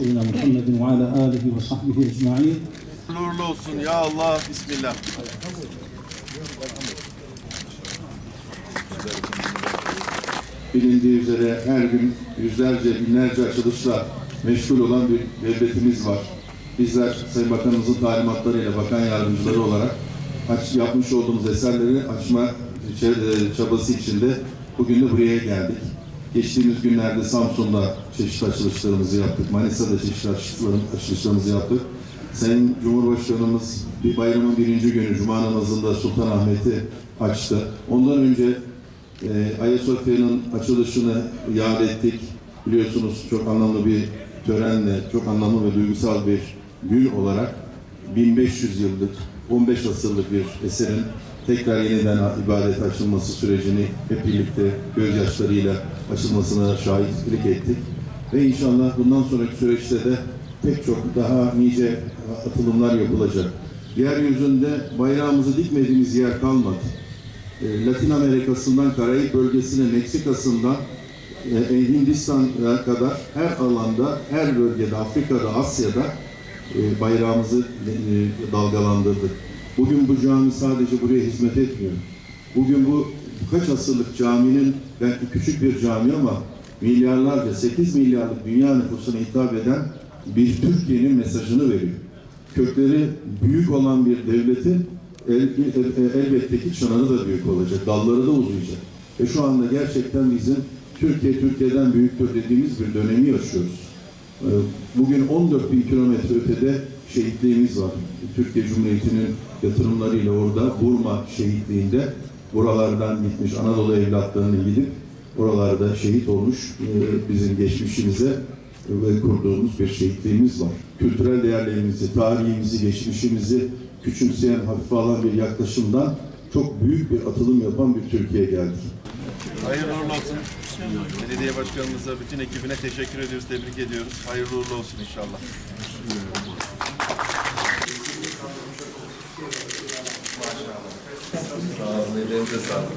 Resulina Muhammedin ve ala alihi ve sahbihi ecma'in. Nurlu olsun ya Allah. Bismillah. Bilindiği üzere her gün yüzlerce, binlerce açılışla meşgul olan bir devletimiz var. Bizler Sayın Bakanımızın talimatlarıyla bakan yardımcıları olarak aç, yapmış olduğumuz eserleri açma e, e, çabası içinde bugün de buraya geldik. Geçtiğimiz günlerde Samsun'da çeşitli açılışlarımızı yaptık. Manisa'da çeşitli açılışlarım- açılışlarımızı yaptık. Sayın Cumhurbaşkanımız bir bayramın birinci günü Cuma namazında Sultanahmet'i açtı. Ondan önce e, Ayasofya'nın açılışını yad ettik. Biliyorsunuz çok anlamlı bir törenle, çok anlamlı ve duygusal bir gün olarak 1500 yıllık, 15 asırlık bir eserin tekrar yeniden ibadete açılması sürecini hep birlikte gözyaşlarıyla açılmasına şahitlik ettik. Ve inşallah bundan sonraki süreçte de pek çok daha nice atılımlar yapılacak. Yeryüzünde bayrağımızı dikmediğimiz yer kalmadı. E, Latin Amerika'sından Karayip bölgesine, Meksika'sından e, Hindistan'a kadar her alanda, her bölgede, Afrika'da, Asya'da e, bayrağımızı e, dalgalandırdık. Bugün bu cami sadece buraya hizmet etmiyor. Bugün bu kaç asırlık caminin belki küçük bir cami ama milyarlarca, 8 milyarlık dünya nüfusuna hitap eden bir Türkiye'nin mesajını veriyor. Kökleri büyük olan bir devletin el, el- elbette ki çanağı da büyük olacak, dalları da uzayacak. Ve şu anda gerçekten bizim Türkiye Türkiye'den büyüktür dediğimiz bir dönemi yaşıyoruz. Ee, Bugün 14 bin kilometre ötede şehitliğimiz var. Türkiye Cumhuriyeti'nin yatırımlarıyla orada Burma şehitliğinde buralardan gitmiş Anadolu evlatlarını gidip oralarda şehit olmuş e, bizim geçmişimize ve kurduğumuz bir şehitliğimiz var. Kültürel değerlerimizi, tarihimizi, geçmişimizi küçümseyen, hafife alan bir yaklaşımdan çok büyük bir atılım yapan bir Türkiye geldik. Hayırlı uğurlu olsun. Belediye başkanımıza, bütün ekibine teşekkür ediyoruz, tebrik ediyoruz. Hayırlı uğurlu olsun inşallah. Sağ olun, ellerinize sağlık.